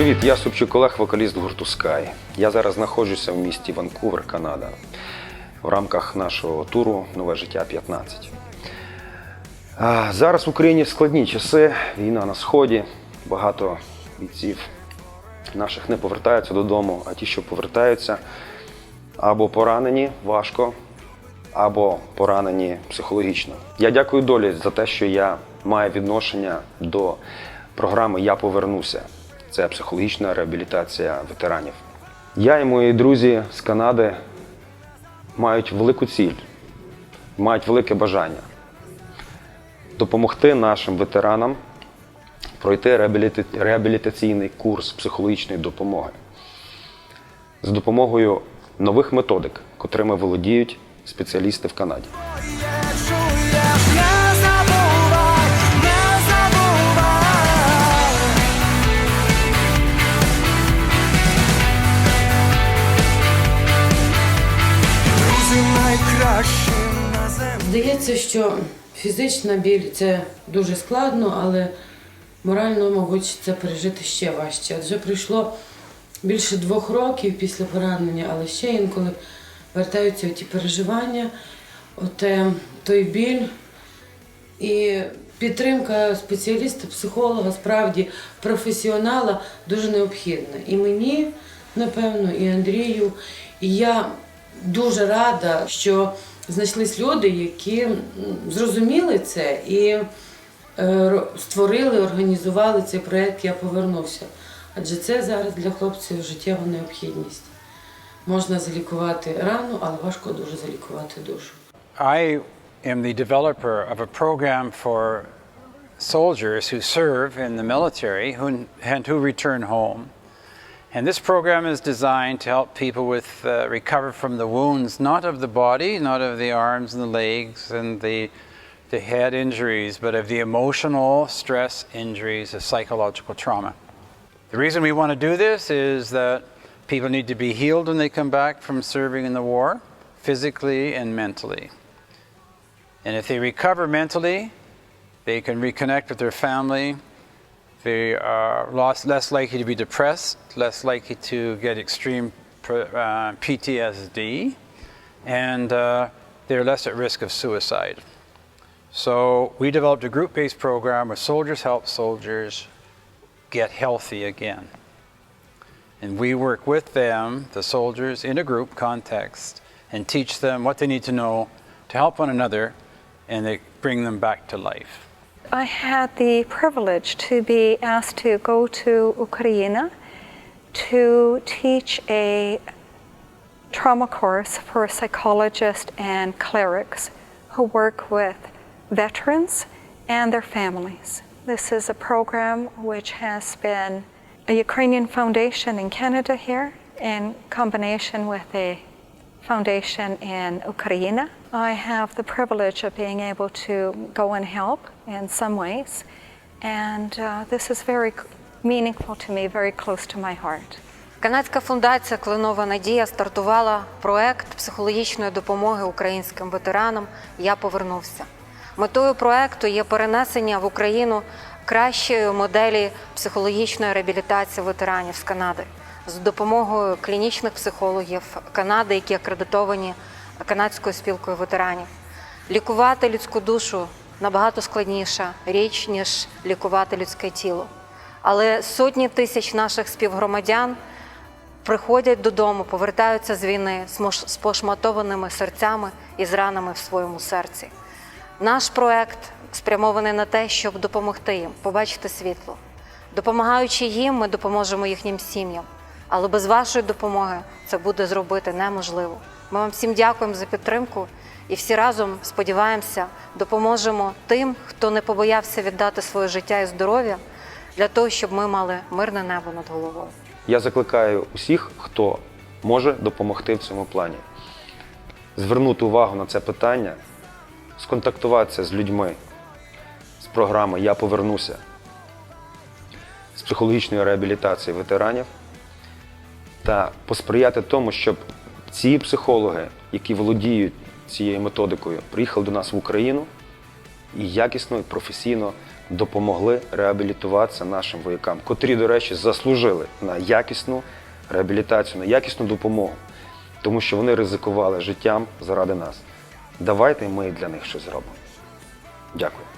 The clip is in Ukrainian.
Привіт, я Супчук Олег, вокаліст гурту Sky. Я зараз знаходжуся в місті Ванкувер, Канада, в рамках нашого туру Нове життя 15. Зараз в Україні складні часи, війна на сході, багато бійців наших не повертаються додому, а ті, що повертаються, або поранені важко, або поранені психологічно. Я дякую долі за те, що я маю відношення до програми Я повернуся. Це психологічна реабілітація ветеранів. Я і мої друзі з Канади мають велику ціль, мають велике бажання допомогти нашим ветеранам пройти реабілітаційний курс психологічної допомоги з допомогою нових методик, котрими володіють спеціалісти в Канаді. Здається, що фізична біль це дуже складно, але морально, мабуть, це пережити ще важче. Адже пройшло більше двох років після поранення, але ще інколи вертаються ті переживання, оте, той біль. І підтримка спеціаліста, психолога, справді професіонала дуже необхідна. І мені, напевно, і Андрію. І я дуже рада, що знайшлись люди, які зрозуміли це і е, створили, організували цей проєкт Я повернувся. Адже це зараз для хлопців життєва необхідність. Можна залікувати рану, але важко дуже залікувати душу. I am the developer of a program for soldiers who serve in the military who, and who return home. And this program is designed to help people with uh, recover from the wounds, not of the body, not of the arms and the legs and the, the head injuries, but of the emotional stress injuries of psychological trauma. The reason we want to do this is that people need to be healed when they come back from serving in the war, physically and mentally. And if they recover mentally, they can reconnect with their family. They are less likely to be depressed, less likely to get extreme uh, PTSD, and uh, they're less at risk of suicide. So we developed a group-based program where soldiers help soldiers get healthy again. And we work with them, the soldiers, in a group context and teach them what they need to know to help one another and they bring them back to life. I had the privilege to be asked to go to Ukraine to teach a trauma course for psychologists and clerics who work with veterans and their families. This is a program which has been a Ukrainian foundation in Canada here in combination with a foundation in Ukraine. I have the privilege of being able to go and help in some ways, and uh, this is very meaningful to me, very close to my heart. Канадська фундація Кленова Надія стартувала проект психологічної допомоги українським ветеранам Я повернувся. Метою проекту є перенесення в Україну кращої моделі психологічної реабілітації ветеранів з Канади з допомогою клінічних психологів Канади, які акредитовані канадською спілкою ветеранів. Лікувати людську душу набагато складніша річ, ніж лікувати людське тіло. Але сотні тисяч наших співгромадян приходять додому, повертаються з війни з пошматованими серцями і з ранами в своєму серці. Наш проект спрямований на те, щоб допомогти їм побачити світло. Допомагаючи їм, ми допоможемо їхнім сім'ям. Але без вашої допомоги це буде зробити неможливо. Ми вам всім дякуємо за підтримку і всі разом сподіваємося, допоможемо тим, хто не побоявся віддати своє життя і здоров'я для того, щоб ми мали мирне небо над головою. Я закликаю усіх, хто може допомогти в цьому плані, звернути увагу на це питання, сконтактуватися з людьми з програми Я повернуся з психологічної реабілітації ветеранів та посприяти тому, щоб ці психологи, які володіють цією методикою, приїхали до нас в Україну і якісно і професійно допомогли реабілітуватися нашим воякам, котрі, до речі, заслужили на якісну реабілітацію, на якісну допомогу, тому що вони ризикували життям заради нас. Давайте ми для них щось зробимо. Дякую.